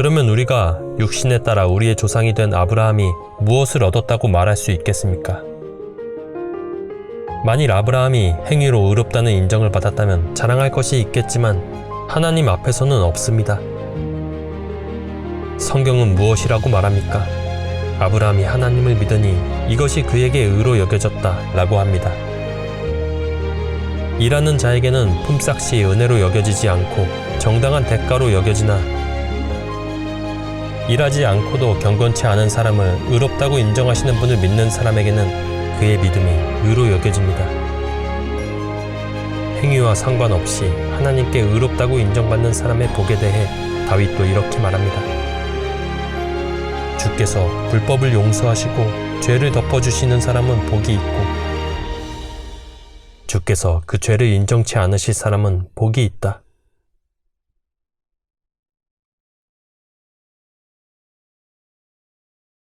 그러면 우리가 육신에 따라 우리의 조상이 된 아브라함이 무엇을 얻었다고 말할 수 있겠습니까? 만일 아브라함이 행위로 의롭다는 인정을 받았다면 자랑할 것이 있겠지만 하나님 앞에서는 없습니다. 성경은 무엇이라고 말합니까? 아브라함이 하나님을 믿으니 이것이 그에게 의로 여겨졌다 라고 합니다. 일하는 자에게는 품삯이 은혜로 여겨지지 않고 정당한 대가로 여겨지나 일하지 않고도 경건치 않은 사람을 의롭다고 인정하시는 분을 믿는 사람에게는 그의 믿음이 의로 여겨집니다. 행위와 상관없이 하나님께 의롭다고 인정받는 사람의 복에 대해 다윗도 이렇게 말합니다. 주께서 불법을 용서하시고 죄를 덮어주시는 사람은 복이 있고 주께서 그 죄를 인정치 않으실 사람은 복이 있다.